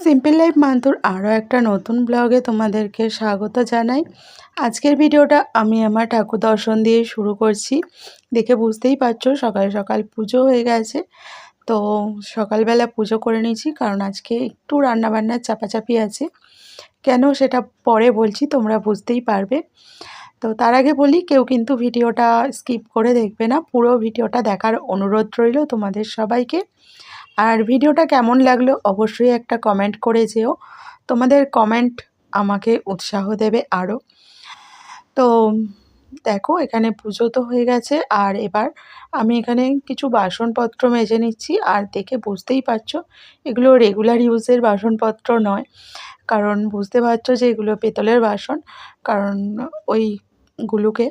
Simple life মান্তুর আরও একটা নতুন ব্লগে তোমাদেরকে স্বাগত জানাই। আজকের ভিডিওটা আমি আমার ঠাকুর দর্শন দিয়ে শুরু করছি। দেখে বুঝতেই পারছ, সকাল সকাল পুজো হয়ে গেছে। তো সকালবেলা পুজো করে নিয়েছি, কারণ আজকে একটু রান্নাবান্নার চাপাচাপি আছে। কেন সেটা পরে বলছি, তোমরা বুঝতেই পারবে। তো তার আগে বলি, কেউ কিন্তু ভিডিওটা স্কিপ করে দেখবে না। পুরো ভিডিওটা দেখার অনুরোধ রইল তোমাদের সবাইকে। আর ভিডিওটা কেমন লাগল অবশ্যই একটা কমেন্ট করে যেও। তোমাদের কমেন্ট আমাকে উৎসাহ দেবে আরও তো দেখো, এখানে পুজো তো হয়ে গেছে। আর এবার আমি এখানে কিছু বাসনপত্র মেজে নিচ্ছি। আর দেখে বুঝতেই পারছ, এগুলো রেগুলার ইউজের বাসনপত্র নয়। কারণ বুঝতে পারছ যে এগুলো পেতলের বাসন। কারণ ওই গুলোকে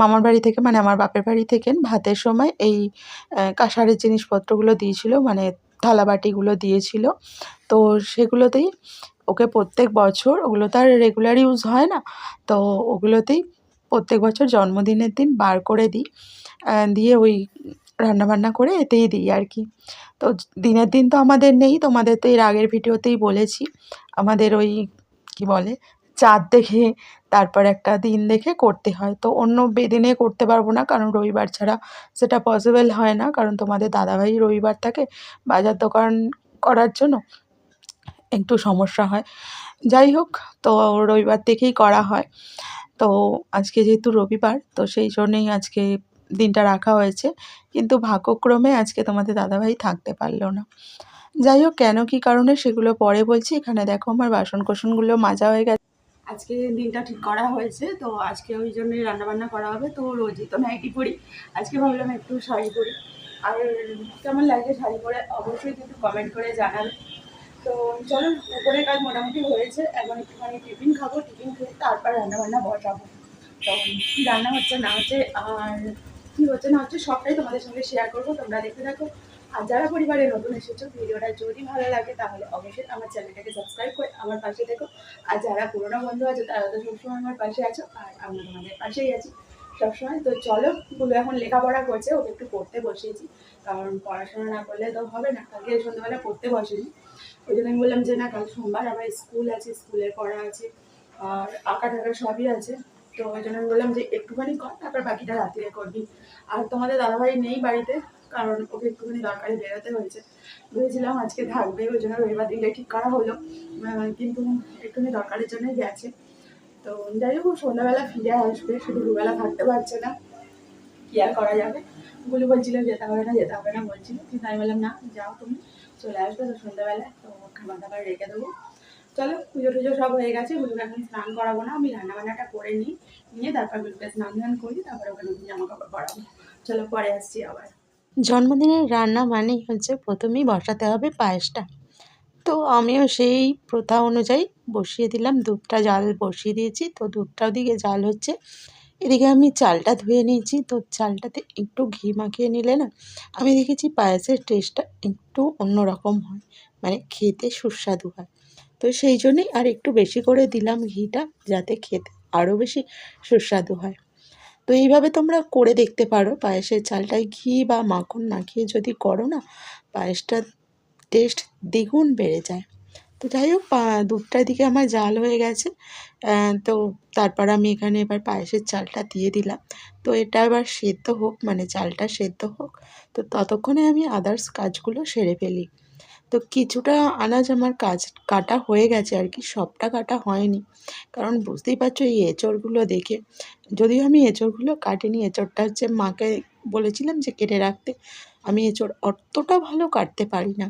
মামার বাড়ি থেকে মানে আমার বাপের বাড়ি থেকে ভাতের সময় এই কাঁসারের জিনিসপত্রগুলো দিয়েছিল মানে থালাবাটিগুলো দিয়েছিল। তো সেগুলোতেই ওকে প্রত্যেক বছর, ওগুলো তো আর রেগুলার ইউজ হয় না, তো ওগুলোতেই প্রত্যেক বছর জন্মদিনের দিন বার করে দিই। দিয়ে ওই রান্নাবান্না করে এতেই দিই আর কি। তো দিনের দিন তো আমাদের নেই, তোমাদের তো এর আগের ভিডিওতেই বলেছি। আমাদের ওই, কি বলে চাঁদ দেখে, তারপর একটা দিন দেখে করতে হয়। তো অন্য বেদিনে করতে পারব না, কারণ রবিবার ছাড়া সেটা পসিবল হয় না, কারণ তোমাদের দাদাভাই রবিবার থাকে, বাজার দোকান করার জন্য একটু সমস্যা হয়। যাই হোক, তো রবিবার থেকেই করা হয়। তো আজকে যেহেতু রবিবার, তো সেই জন্যেই আজকে দিনটা রাখা হয়েছে, কিন্তু ভাগ্যক্রমে আজকে তোমাদের দাদাভাই থাকতে পারল না। যাই হোক, কেন কী কারণে সেগুলো পরে বলছি। এখানে দেখো আমার বাসন কোসনগুলো মাজা হয়ে গেছে। আজকে দিনটা ঠিক করা হয়েছে, তো আজকে ওই জন্যই রান্নাবান্না করা হবে। তো রোজই তো নাইটি পরি আজকে ভাবলাম একটু শাড়ি পরি। আর কেমন লাগে শাড়ি পরে অবশ্যই কিন্তু কমেন্ট করে জানাবে। তো চলো উপরের কাজ মোটামুটি হয়েছে। এখন একটুখানি টিফিন খাব, টিফিন খেয়ে তারপর রান্নাবান্না বসাবো। তো কী রান্না হচ্ছে না হচ্ছে, আর কী হচ্ছে না হচ্ছে, সবটাই তোমাদের সঙ্গে শেয়ার করব। তোমরা দেখতে থাকো। আর যারা পরিবারে নতুন এসেছ, ভিডিওটা যদি ভালো লাগে, তাহলে অবশ্যই আমার চ্যানেলটাকে সাবস্ক্রাইব করে আমার পাশে দেখো আর যারা পুরোনো বন্ধু আছে, তারা তো সবসময় আমার পাশে আছো, আর আমরা তোমাদের পাশেই আছি সবসময়। তো চলো গুলো এখন লেখাপড়া করছে, ওকে একটু পড়তে বসিয়েছি। কারণ পড়াশোনা না করলে তো হবে না, কালকে সন্ধ্যাবেলা পড়তে বসেনি। ওই জন্য আমি বললাম যে, না, কাল সোমবার আমার স্কুল আছে, স্কুলের পড়া আছে, আর আঁকা টাকা সবই আছে। তো ওই জন্য আমি বললাম যে, একটুখানি কর, তারপর বাকিটা রাত্রিরে করবি। আর তোমাদের দাদাভাই নেই বাড়িতে কারণ ওকে একটুখানি দরকারে বেরোতে হয়েছে। ভেবেছিলাম আজকে থাকবে, ওই জন্য রবিবার দিনটা ঠিক করা হলো। কিন্তু একটুখানি দরকারের জন্যই গেছে। তো যাই হোক, সন্ধ্যাবেলা ফিরে আসবে শুধু দুবেলা থাকতে পারছে না। কি আর করা যাবে? গুলি বলছিল, যেতে হবে না, যেতে হবে না, বলছিল। কিন্তু আমি বললাম, না, যাও তুমি, চলে আসবে তো সন্ধ্যাবেলায়, তো খাবার দাবার রেখে দেবো। চলো, পুজো টুজো সব হয়ে গেছে, গুলুকে এখন স্নান করাবো না, আমি রান্না বান্নাটা করে নিই, নিয়ে তারপর গুলুকে স্নান ধান করি তারপরে ওকে জামা কাপড় পরাবো। চলো, পরে আসছি আবার। জন্মদিনের রান্না মানেই হচ্ছে প্রথমেই বসাতে হবে পায়েসটা। তো আমিও সেই প্রথা অনুযায়ী বসিয়ে দিলাম। দুধটা জাল বসিয়ে দিয়েছি। তো দুধটাও দিকে জাল হচ্ছে। এদিকে আমি চালটা ধুয়ে নিয়েছি। তো চালটাতে একটু ঘি মাখিয়ে নিলে না আমি দেখেছি পায়েসের টেস্টটা একটু অন্যরকম হয়। মানে খেতে সুস্বাদু হয়। তো সেই জন্যই আর একটু বেশি করে দিলাম ঘিটা যাতে খেতে আরও বেশি সুস্বাদু হয়। তো এইভাবে তোমরা করে দেখতে পারো। পায়েসের চালটায় ঘি বা মাখন মাখিয়ে যদি করো না, পায়েসটার টেস্ট দ্বিগুণ বেড়ে যায়। তো যাই হোক দুধটার দিকে আমার জাল হয়ে গেছে। তো তারপর আমি এখানে এবার পায়েসের চালটা দিয়ে দিলাম। তো এটা এবার সেদ্ধ হোক মানে চালটা সেদ্ধ হোক, তো ততক্ষণে আমি আদার্স কাজগুলো সেরে ফেলি। তো কিছুটা আনাজ আমার কাজ, কাটা হয়ে গেছে আর কি, সবটা কাটা হয়নি। কারণ বুঝতেই পারছ এই এঁচড়গুলো দেখে। যদিও আমি এঁচড়গুলো কাটিনি, এঁচড়টা হচ্ছে মাকে বলেছিলাম যে কেটে রাখতে। আমি এঁচড় অতটা ভালো কাটতে পারি না।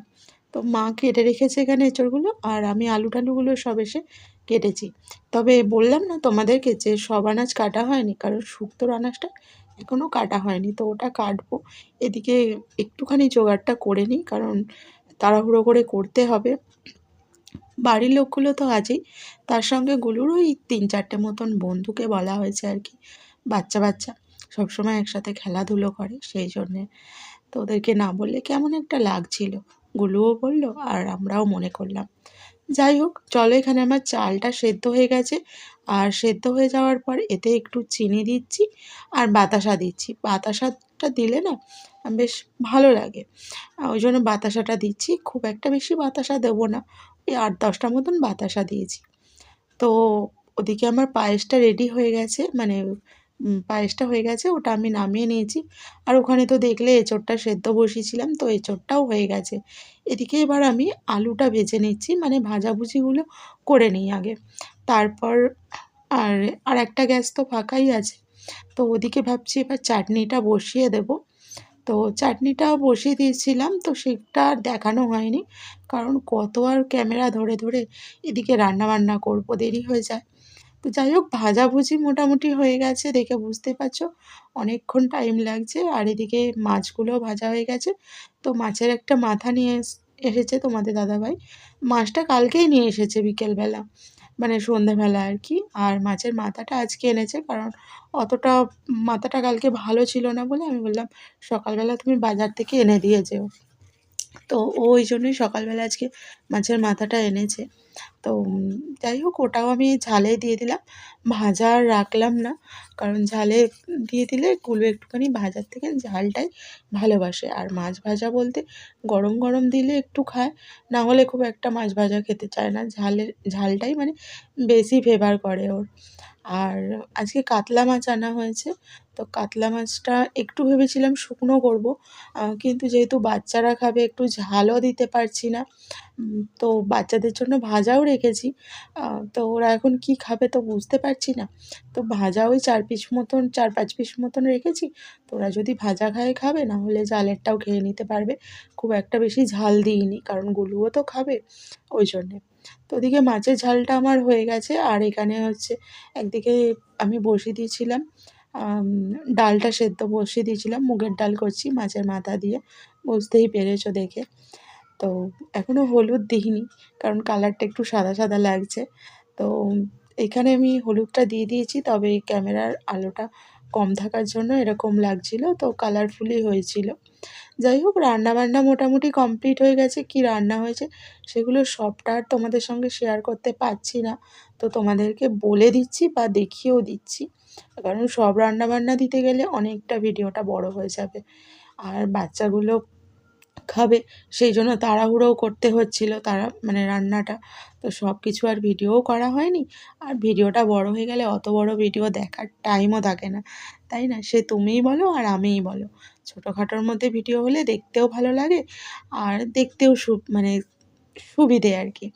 তো মা কেটে রেখেছে এখানে এঁচড়গুলো আর আমি আলু টালুগুলো সব এসে কেটেছি। তবে বললাম না তোমাদেরকে যে সব আনাজ কাটা হয়নি, কারণ শুক্তোর আনাজটা এখনও কাটা হয়নি। তো ওটা কাটবো। এদিকে একটুখানি জোগাড়টা করে নিই, কারণ তাড়াহুড়ো করে করতে হবে। বাড়ির লোকগুলো তো আছেই। তার সঙ্গে গুলুর ওই তিন চারটে মতন বন্ধুকে বলা হয়েছে আর কি। বাচ্চা বাচ্চা। সবসময় একসাথে খেলাধুলো করে সেই জন্যে। তো ওদেরকে না বললে কেমন একটা লাগছিল। গুলুও বলল, আর আমরাও মনে করলাম। যাই হোক, চলো এখানে আমার চালটা সেদ্ধ হয়ে গেছে। আর সেদ্ধ হয়ে যাওয়ার পর এতে একটু চিনি দিচ্ছি আর বাতাসা দিচ্ছি। বাতাসাটা দিলে না, বেশ ভালো লাগে। ওই জন্য বাতাসাটা দিচ্ছি। খুব একটা বেশি বাতাসা দেবো না। ওই আট দশটা মতন বাতাসা দিয়েছি। তো ওদিকে আমার পায়েসটা রেডি হয়ে গেছে। মানে পায়েসটা হয়ে গেছে, ওটা আমি নামিয়ে নিয়েছি। আর ওখানে তো দেখলে এঁচোড়টা সেদ্ধ বসিয়েছিলাম, তো এঁচোড়টাও হয়ে গেছে। এদিকে এবার আমি আলুটা ভেজে নিচ্ছি মানে ভাজাভুজিগুলো করে নিই আগে। তারপর আর আর একটা গ্যাস তো ফাঁকাই আছে। তো ওদিকে ভাবছি এবার চাটনিটা বসিয়ে দেব। তো চাটনিটা বসিয়ে দিয়েছিলাম, তো সেটা আর দেখানো হয়নি। কারণ কত আর ক্যামেরা ধরে ধরে এদিকে রান্না বান্না করব, দেরি হয়ে যায়। তো যাই হোক, ভাজাভুজি মোটামুটি হয়ে গেছে দেখে বুঝতে পারছ। অনেকক্ষণ টাইম লাগছে আর এদিকে মাছগুলোও ভাজা হয়ে গেছে। তো মাছের একটা মাথা নিয়ে এসেছে তোমাদের দাদাভাই। মাছটা কালকেই নিয়ে এসেছে বিকেলবেলা মানে সন্ধেবেলা আর কি। আর মাছের মাথাটা আজকে এনেছে কারণ অতটা মাথাটা কালকে ভালো ছিল না বলে আমি বললাম, সকালবেলা তুমি বাজার থেকে এনে দিয়ে যেও। তো ওই জন্যই সকালবেলা আজকে মাছের মাথাটা এনেছে। তো যাই হোক, ওটাও আমি ঝালে দিয়ে দিলাম। ভাজা রাখলাম না, কারণ ঝালে দিয়ে দিলে কুলো একটুখানি ভাজার থেকে ঝালটাই ভালোবাসে। আর মাছ ভাজা বলতে গরম গরম দিলে একটু খায়, না হলে খুব একটা মাছ ভাজা খেতে চায় না। ঝালের, ঝালটাই মানে বেশি ফেভার করে ওর। আর আজকে কাতলা মাছ আনা হয়েছে। তো কাতলা মাছটা একটু ভেবেছিলাম শুকনো করব কিন্তু যেহেতু বাচ্চারা খাবে, একটু ঝালও দিতে পারছি না। তো বাচ্চাদের জন্য ভাজাও রেখেছি। তো ওরা এখন কি খাবে তো বুঝতে পারছি না। তো ভাজা ওই চার পিস মতন, চার পাঁচ পিস মতন রেখেছি। তো ওরা যদি ভাজা খায় খাবে, না হলে জালেরটাও খেয়ে নিতে পারবে। খুব একটা বেশি ঝাল দিইনি, কারণ গুলুও তো খাবে। ওই জন্যে। তো ওদিকে মাছের ঝালটা আমার হয়ে গেছে। আর এখানে হচ্ছে একদিকে আমি বসিয়ে দিয়েছিলাম ডালটা সেদ্ধ বসিয়ে দিয়েছিলাম, মুগের ডাল করছি মাছের মাথা দিয়ে, বুঝতেই পেরেছ দেখে। তো এখনও হলুদ দিইনি, কারণ কালারটা একটু সাদা সাদা লাগছে। তো এখানে আমি হলুদটা দিয়ে দিয়েছি, তবে ক্যামেরার আলোটা কম থাকার জন্য এরকম লাগছিল, তো কালারফুলই হয়েছিল। যাই হোক, রান্নাবান্না মোটামুটি কমপ্লিট হয়ে গেছে। কি রান্না হয়েছে সেগুলো সবটা আর তোমাদের সঙ্গে শেয়ার করতে পারছি না। তো তোমাদেরকে বলে দিচ্ছি বা দেখিয়েও দিচ্ছি। কারণ সব রান্নাবান্না দিতে গেলে অনেকটা ভিডিওটা বড় হয়ে যাবে। আর বাচ্চাগুলো খাবে সেই জন্য তাড়াহুড়োও করতে হচ্ছিল তারা মানে রান্নাটা। তো সব কিছু আর ভিডিওও করা হয়নি। আর ভিডিওটা বড় হয়ে গেলে অত বড় ভিডিও দেখার টাইমও থাকে না। তাই না? সে তুমিই বলো আর আমিই বলো। ছোটোখাটোর মধ্যে ভিডিও হলে দেখতেও ভালো লাগে আর দেখতেও সু মানে সুবিধে আর কি।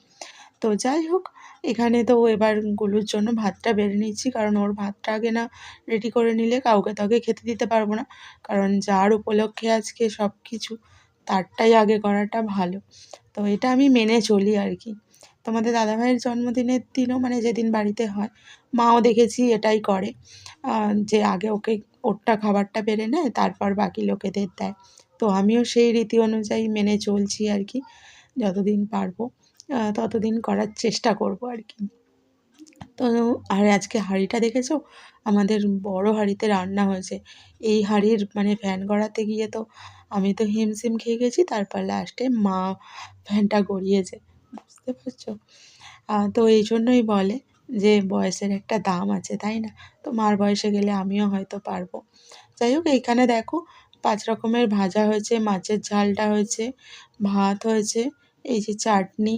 তো যাই হোক, এখানে তো এবার গুলুর জন্য ভাতটা বেড়ে নিচ্ছি কারণ ওর ভাতটা আগে না রেডি করে নিলে কাউকে তাকে খেতে দিতে পারব না। কারণ যার উপলক্ষে আজকে সব কিছু তারটাই আগে করাটা ভালো। তো এটা আমি মেনে চলি আর কি। তোমাদের দাদাভাইয়ের জন্মদিনের দিনও মানে যেদিন বাড়িতে হয়, মাও দেখেছি এটাই করে। যে আগে ওকে ওরটা খাবারটা বেড়ে নেয়, তারপর বাকি লোকেদের দেয়। তো আমিও সেই রীতি অনুযায়ী মেনে চলছি আর কি। যতদিন পারব ততদিন করার চেষ্টা করব আর কি। তো আর আজকে হাঁড়িটা দেখেছ? আমাদের বড় হাঁড়িতে রান্না হয়েছে। এই হাঁড়ির মানে ফ্যান গড়াতে গিয়ে তো আমি তো হিমশিম খেয়ে গেছি, তারপর লাস্টে মা ফ্যানটা গড়িয়েছে। বুঝতে পারছ? তো এই জন্যই বলে যে বয়সের একটা দাম আছে, তাই না? তো মার বয়সে গেলে আমিও হয়তো পারব। যাই হোক, এইখানে দেখো পাঁচ রকমের ভাজা হয়েছে, মাছের ঝালটা হয়েছে, ভাত হয়েছে, এই যে চাটনি,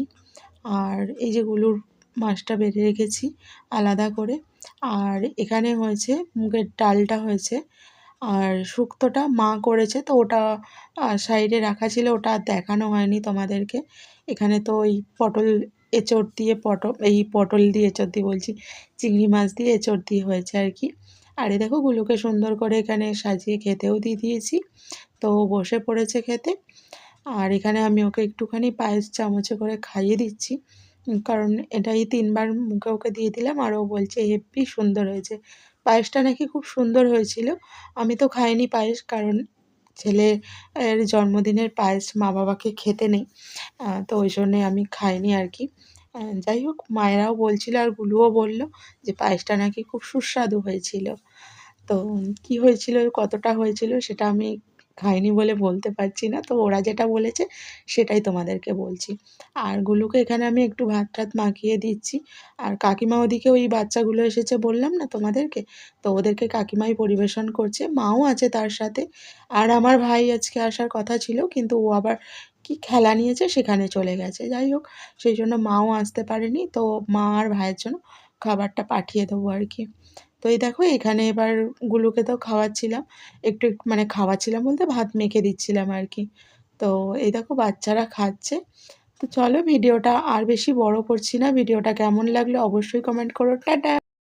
আর এই যেগুলোর মাছটা বেঁধে রেখেছি আলাদা করে। আর এখানে হয়েছে মুগের ডালটা হয়েছে। আর শুক্তোটা মা করেছে, তো ওটা সাইডে রাখা ছিল, ওটা আর দেখানো হয়নি তোমাদেরকে। এখানে তো ওই পটল এঁচড় দিয়ে পটল এই পটল দিয়ে এঁচড় দিয়ে বলছি, চিংড়ি মাছ দিয়ে এঁচড় দিয়ে হয়েছে আর কি। আর এ দেখো গুলোকে সুন্দর করে এখানে সাজিয়ে খেতেও দিয়ে দিয়েছি, তো বসে পড়েছে খেতে। আর এখানে আমি ওকে একটুখানি পায়েস চামচে করে খাইয়ে দিচ্ছি। কারণ এটাই তিনবার মুখে ওকে দিয়ে দিলাম আর ও বলছে হেব্বি সুন্দর হয়েছে। পায়েসটা নাকি খুব সুন্দর হয়েছিল। আমি তো খাইনি পায়েস, কারণ ছেলে, এর জন্মদিনের পায়েস মা বাবাকে খেতে নেই। তো ওই জন্যে আমি খাইনি আর কি। যাই হোক, মায়েরাও বলছিল আর গুলুও বলল যে পায়েসটা নাকি খুব সুস্বাদু হয়েছিল। তো কি হয়েছিল, কতটা হয়েছিল সেটা আমি খাইনি বলে বলতে পারছি না। তো ওরা যেটা বলেছে সেটাই তোমাদেরকে বলছি। আর গুলুকে এখানে আমি একটু ভাত টাত মাখিয়ে দিচ্ছি। আর কাকিমা ওদিকে ওই বাচ্চাগুলো এসেছে বললাম না তোমাদেরকে? তো ওদেরকে কাকিমাই পরিবেশন করছে। মাও আছে তার সাথে। আর আমার ভাই আজকে আসার কথা ছিল, কিন্তু ও আবার কি খেলা নিয়েছে সেখানে চলে গেছে। যাই হোক, সেই জন্য মাও আসতে পারেনি। তো মা আর ভাইয়ের জন্য খাবারটা পাঠিয়ে দেবো আর কি। তো এই দেখো, এখানে এবার গুলোকে তো খাওয়াচ্ছিলাম। একটু একটু মানে খাওয়াচ্ছিলাম বলতে ভাত মেখে দিচ্ছিলাম আর কি তো এই দেখো, বাচ্চারা খাচ্ছে। তো চলো, ভিডিওটা আর বেশি বড় করছি না। ভিডিওটা কেমন লাগল অবশ্যই কমেন্ট করো। টাটা!